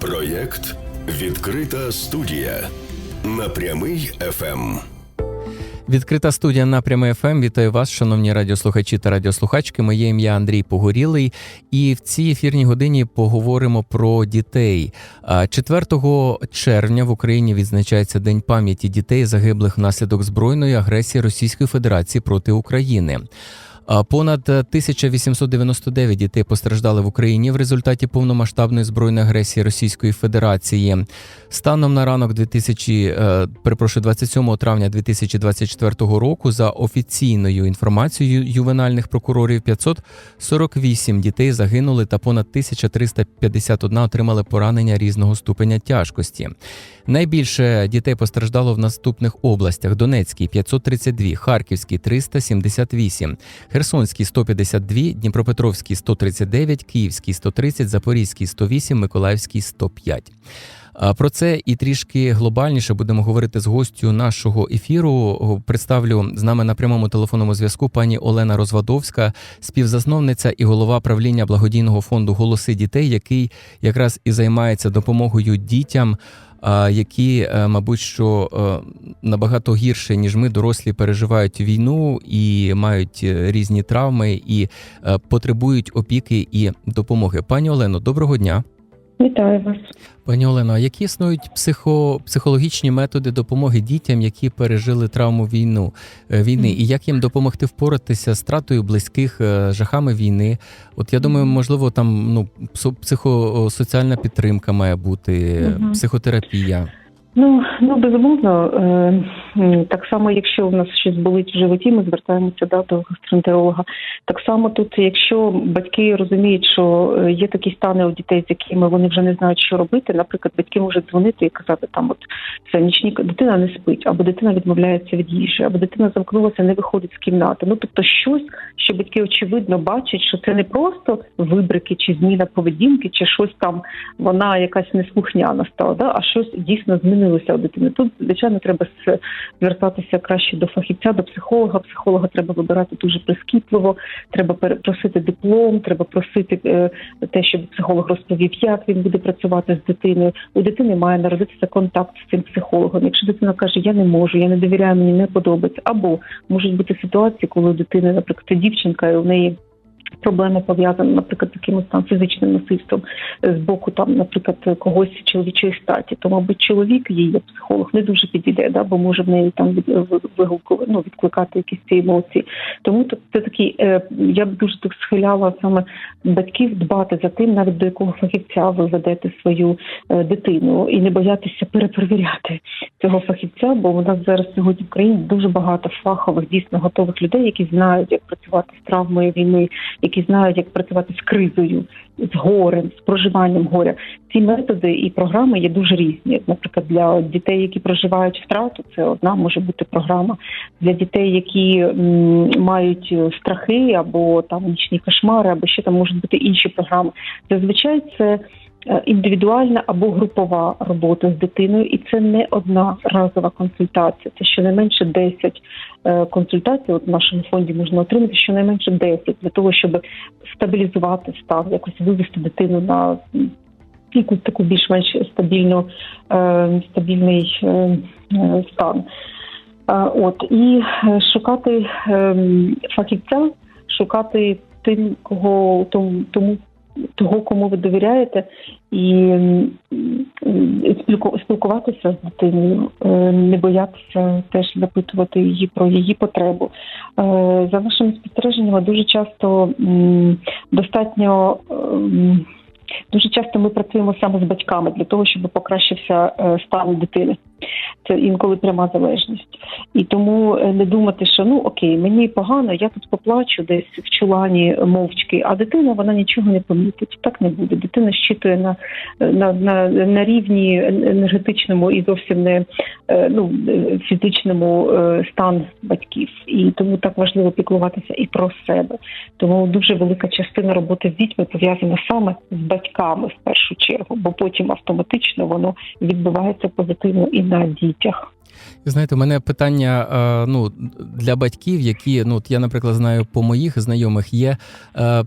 Проєкт Відкрита студія на прямий Ем. ФМ. Відкрита студія напрями ФМ. Вітаю вас, шановні радіослухачі та радіослухачки. Моє ім'я Андрій Погорілий. І в цій ефірній годині поговоримо про дітей. 4 червня в Україні відзначається День пам'яті дітей, загиблих внаслідок збройної агресії Російської Федерації проти України. Понад 1899 дітей постраждали в Україні в результаті повномасштабної збройної агресії Російської Федерації. Станом на ранок 2000, е, перепрошую, 27 травня 2024 року, за офіційною інформацією ювенальних прокурорів, 548 дітей загинули та понад 1351 отримали поранення різного ступеня тяжкості. Найбільше дітей постраждало в наступних областях: Донецький 532, Харківський 378, Херсонський 152, Дніпропетровський 139, Київський 130, Запорізький 108, Миколаївський 105. А Про це і трішки глобальніше будемо говорити з гостю нашого ефіру. Представлю з нами на прямому телефонному зв'язку пані Олена Розвадовська, співзасновниця і голова правління благодійного фонду Голоси дітей, який якраз і займається допомогою дітям. Які, е, мабуть, що е, набагато гірше ніж ми, дорослі, переживають війну і мають е, різні травми і потребують опіки і допомоги. Пані Олено, доброго дня. Вітаю вас. Пані Олено, а які існують психо, психологічні методи допомоги дітям, які пережили травму війну е, війни, і як їм допомогти впоратися з тратою близьких, е, жахами війни? От я думаю, можливо, там ну психосоціальна підтримка має бути, угу. психотерапія. Ну ну безумовно, е, так само, якщо в нас щось болить в животі, ми звертаємося да, до гастроентеролога. Так само тут, якщо батьки розуміють, що е, є такі стани у дітей, з якими вони вже не знають, що робити. Наприклад, батьки можуть дзвонити і казати, там от це нічні дитина не спить, або дитина відмовляється від їжі, або дитина замкнулася, не виходить з кімнати. Ну тобто, щось, що батьки очевидно бачать, що це не просто вибрики чи зміна поведінки, чи щось там вона якась неслухняна стала, да, а щось дійсно змінилося у дитини. Тут, звичайно, треба звертатися краще до фахівця, до психолога. Психолога треба вибирати дуже прискіпливо, треба перепросити диплом, треба просити е, те, щоб психолог розповів, як він буде працювати з дитиною. У дитини має народитися контакт з цим психологом. Якщо дитина каже, я не можу, я не довіряю, мені не подобається, або можуть бути ситуації, коли у дитини, наприклад, це дівчинка, і у неї проблеми пов'язані, наприклад, якимось там фізичним насильством з боку там, наприклад, когось чоловічої статі, то мабуть чоловік її психолог не дуже підійде, да, бо може в неї там від вигулку ну, відкликати якісь ці емоції. Тому це такий, е, я б дуже так схиляла саме батьків дбати за тим, навіть до якого фахівця ви ведете свою е, дитину, і не боятися перепровіряти цього фахівця, бо у нас зараз сьогодні в країні дуже багато фахових, дійсно готових людей, які знають, як працювати з травмою війни, які знають, як працювати з кризою, з горем, з проживанням горя. Ці методи і програми є дуже різні. Наприклад, для дітей, які проживають втрату, це одна може бути програма. Для дітей, які мають е, страхи або там нічні кошмари, або ще там можуть бути інші програми. Зазвичай це е, індивідуальна або групова робота з дитиною, і це не одна разова консультація. Це щонайменше 10 е, консультацій. От в нашому фонді можна отримати щонайменше 10 для того, щоб стабілізувати стан, якось вивести дитину на якусь таку більш-менш стабільну е, стабільний е, е, стан. От і шукати ем, фахівця, шукати тим, кого тому, того, кому ви довіряєте, і спілкуватися з дитиною, не боятися теж запитувати її про її потребу. За нашими спостереженнями, дуже часто достатньо. Дуже часто ми працюємо саме з батьками для того, щоб покращився е, стан дитини. Це інколи пряма залежність. І тому е, не думати, що ну окей, мені погано, я тут поплачу десь в чулані мовчки, а дитина вона нічого не помітить. Так не буде. Дитина щитує на, на, на, на рівні енергетичному і зовсім не е, ну, е, фізичному е, стан батьків. І тому так важливо піклуватися і про себе. Тому дуже велика частина роботи з дітьми пов'язана саме з батьками в першу чергу, бо потім автоматично воно відбувається позитивно і на дітях. Знаєте, у мене питання е, ну, для батьків, які, ну, я, наприклад, знаю по моїх знайомих, є е,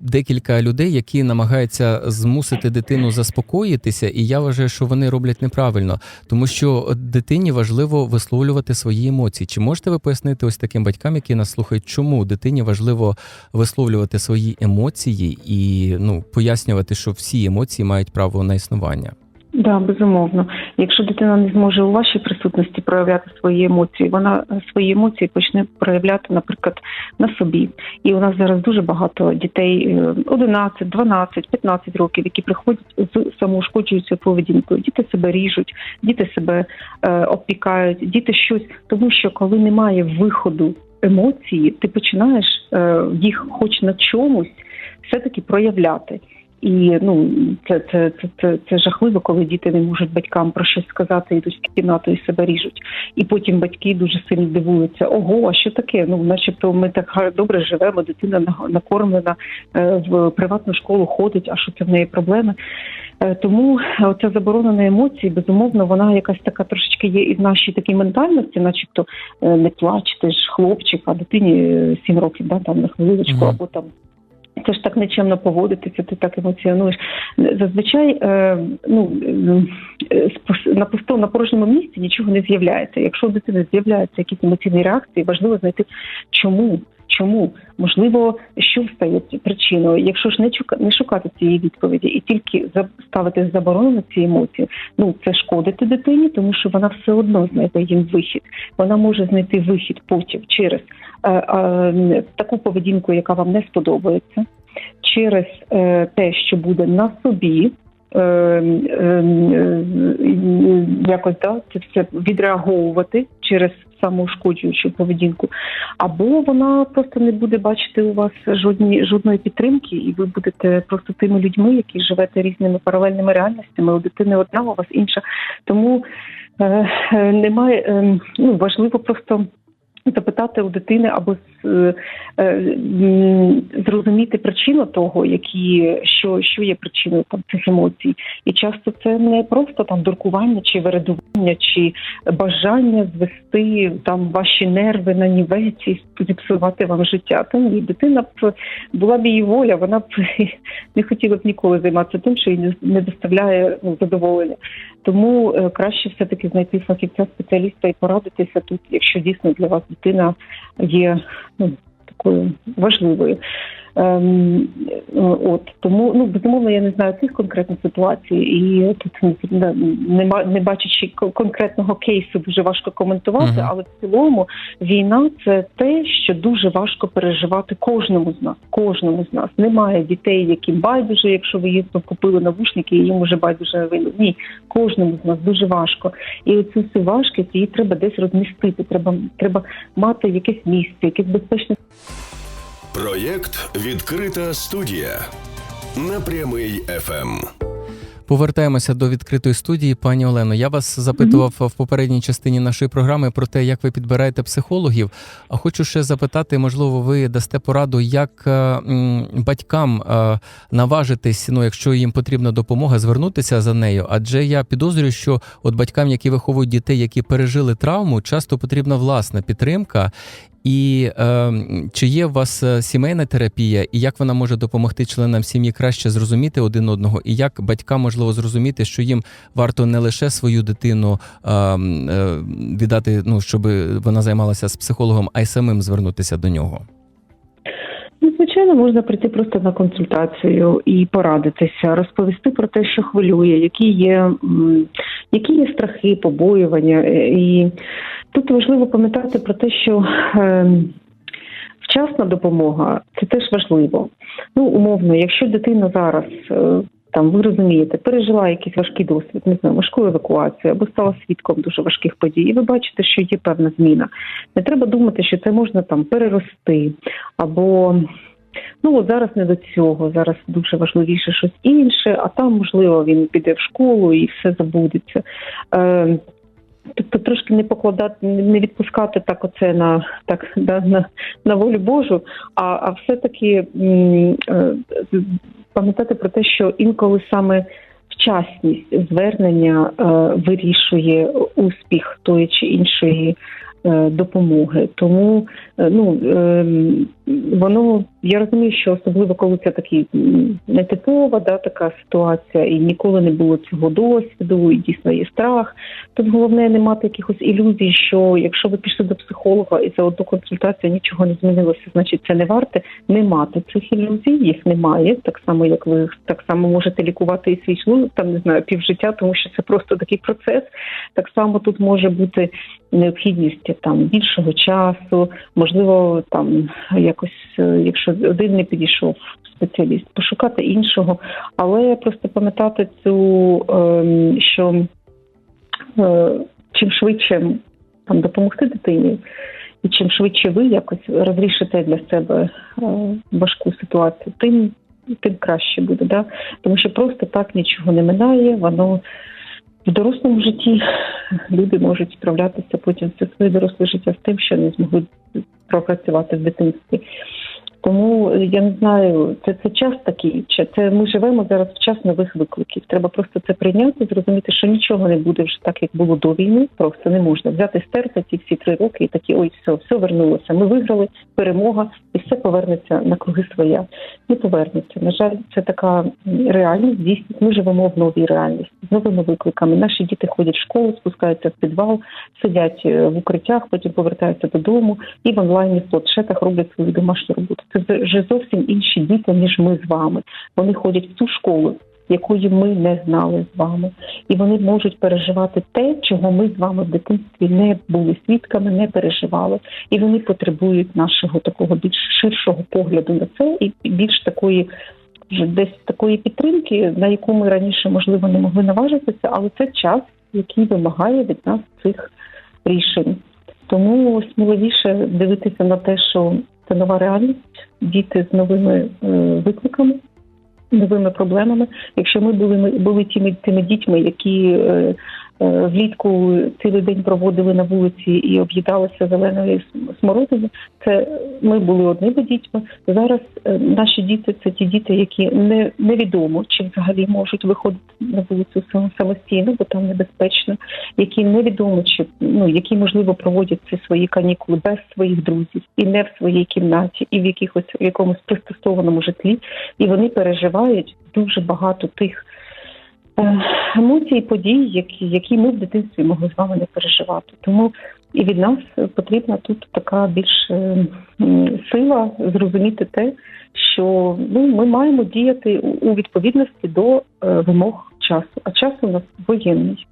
декілька людей, які намагаються змусити дитину заспокоїтися, і я вважаю, що вони роблять неправильно, тому що дитині важливо висловлювати свої емоції. Чи можете ви пояснити ось таким батькам, які нас слухають, чому дитині важливо висловлювати свої емоції і ну пояснювати, що всі емоції мають право на існування? Да, безумовно. Якщо дитина не зможе у вашій присутності проявляти свої емоції, вона е, свої емоції почне проявляти, наприклад, на собі. І у нас зараз дуже багато дітей е, 11, 12, 15 років, які приходять з самоушкоджуючою поведінкою. Діти себе ріжуть, діти себе е, обпікають, діти щось, тому що коли немає виходу емоції, ти починаєш е, їх, хоч на чомусь, все таки проявляти. І ну це, це, це, це, це жахливо, коли діти не можуть батькам про щось сказати, йдуть в кімнату і себе ріжуть. І потім батьки дуже сильно дивуються: ого, а що таке? Ну, начебто, ми так добре живемо, дитина на- накормлена е, в приватну школу ходить, а що це в неї проблеми? Е, Тому оця заборона на емоції, безумовно, вона якась така трошечки є і в нашій такій ментальності, начебто е, не плач, ти ж хлопчик, а дитині сім років, да, там на хвилиночку, Мгм. або там це ж так нечемно поводитися, ти так емоціонуєш. Зазвичай е, ну, е, на пусто на порожньому місці нічого не з'являється. Якщо у дитини з'являються якісь емоційні реакції, важливо знайти чому. Чому можливо, що стає причиною? Якщо ж не чука не шукати цієї відповіді і тільки ставити заборону на ці емоції, ну це шкодити дитині, тому що вона все одно знайде їм вихід. Вона може знайти вихід потім через е, е, таку поведінку, яка вам не сподобається, через е, те, що буде на собі. Е, е, е, Якось да, це все відреаговувати через самоушкоджуючу поведінку, або вона просто не буде бачити у вас жодні жодної підтримки, і ви будете просто тими людьми, які живете різними паралельними реальностями. У дитини одна, у вас інша. Тому е, немає е, ну важливо просто запитати у дитини або е, м, зрозуміти причину того, які що, що є причиною там цих емоцій, і часто це не просто там дуркування чи вередування, чи бажання звести там ваші нерви на нівець і зіпсувати вам життя. Та ні, дитина б була б її воля, вона б не хотіла б ніколи займатися тим, що їй не доставляє ну, задоволення. Тому е, краще все таки знайти фахівця спеціаліста і порадитися тут, якщо дійсно для вас дитина є ну такою важливою. Ем, е, от тому ну безумовно я не знаю цих конкретних ситуацій, і тут не, не, не бачачи кон- конкретного кейсу, дуже важко коментувати. Мгм. Але в цілому війна це те, що дуже важко переживати кожному з нас. Кожному з нас немає дітей, яким байдуже, якщо ви їм купили навушники, і їм уже байдуже війну. Ні, кожному з нас дуже важко. І оцю всю важкість її треба десь розмістити. Треба треба мати якесь місце, якесь безпечне Проєкт Відкрита студія на прямий. ФМ. Повертаємося до відкритої студії. Пані Олено, я вас запитував в попередній частині нашої програми про те, як ви підбираєте психологів. А хочу ще запитати, можливо, ви дасте пораду, як е, батькам е, наважитись, ну якщо їм потрібна допомога, звернутися за нею. Адже я підозрюю, що от батькам, які виховують дітей, які пережили травму, часто потрібна власна підтримка. І е, чи є у вас е, сімейна терапія, і як вона може допомогти членам сім'ї краще зрозуміти один одного, і як батькам можливо зрозуміти, що їм варто не лише свою дитину е, е, віддати, ну щоб вона займалася з психологом, а й самим звернутися до нього? Звичайно, можна прийти просто на консультацію і порадитися, розповісти про те, що хвилює, які є, які є страхи, побоювання. Е, І тут важливо пам'ятати про те, що е, вчасна допомога це теж важливо. Ну, умовно, якщо дитина зараз. Там ви розумієте, пережила якийсь важкий досвід, не знаю, важку евакуацію або стала свідком дуже важких подій, і ви бачите, що є певна зміна. Не треба думати, що це можна там перерости, або ну от зараз не до цього, зараз дуже важливіше щось інше, а там, можливо, він піде в школу і все забудеться. Е, Тобто трошки не покладати, не відпускати так оце на так да, на, на волю Божу, а, а все-таки м, е, пам'ятати про те, що інколи саме вчасність звернення е, вирішує успіх тої чи іншої е, допомоги. Тому е, ну е, воно я розумію, що особливо коли це такі нетипова, да, така ситуація, і ніколи не було цього досвіду, і дійсно є страх. Тут головне не мати якихось ілюзій, що якщо ви пішли до психолога і за одну консультацію нічого не змінилося, значить це не варте. Не мати цих ілюзій, їх немає. Так само, як ви так само можете лікувати і свій шлунок, там не знаю, півжиття, тому що це просто такий процес. Так само тут може бути необхідність там більшого часу, можливо, там якось, е, якщо один не підійшов спеціаліст, пошукати іншого, але просто пам'ятати цю, ем, що е, чим швидше там допомогти дитині, і чим швидше ви якось розрішите для себе е, важку ситуацію, тим тим краще буде. Да? Тому що просто так нічого не минає, воно в дорослому житті люди можуть справлятися потім все своє доросле життя з тим, що не змогли пропрацювати в дитинстві. Тому е, я не знаю, це, це час такий, це ми живемо зараз в час нових викликів. Треба просто це прийняти, зрозуміти, що нічого не буде вже так, як було до війни. Просто не можна взяти стерти ці всі три роки і такі, ой, все, все вернулося. Ми виграли, перемога, і все повернеться на круги своя. Не повернеться. На жаль, це така реальність. Дійсно, ми живемо в новій реальності новими викликами. Наші діти ходять в школу, спускаються в підвал, сидять е, в укриттях, потім повертаються додому і в онлайні в планшетах роблять свою домашню роботу. Це вже зовсім інші діти, ніж ми з вами. Вони ходять в ту школу, якої ми не знали з вами, і вони можуть переживати те, чого ми з вами в дитинстві не були свідками, не переживали, і вони потребують нашого такого більш ширшого погляду на це і більш такої. Десь такої підтримки, на яку ми раніше можливо не могли наважитися, але це час, який вимагає від нас цих рішень. Тому сміливіше дивитися на те, що це нова реальність, діти з новими е, викликами, новими проблемами. Якщо ми були були тими тими дітьми, які е, влітку цілий день проводили на вулиці і об'їдалися зеленою см- смородиною, це ми були одними дітьми. Зараз е, наші діти це ті діти, які не невідомо чи взагалі можуть виходити на вулицю сам- самостійно, бо там небезпечно, які невідомо чи ну які можливо проводять ці свої канікули без своїх друзів і не в своїй кімнаті, і в якихось в якомусь пристосованому житлі, і вони переживають дуже багато тих. Е, Емоцій, подій, які, які ми в дитинстві могли з вами не переживати. Тому і від нас потрібна тут така більш е, сила зрозуміти те, що ну, ми маємо діяти у у відповідності до е, вимог часу, а час у нас воєнний.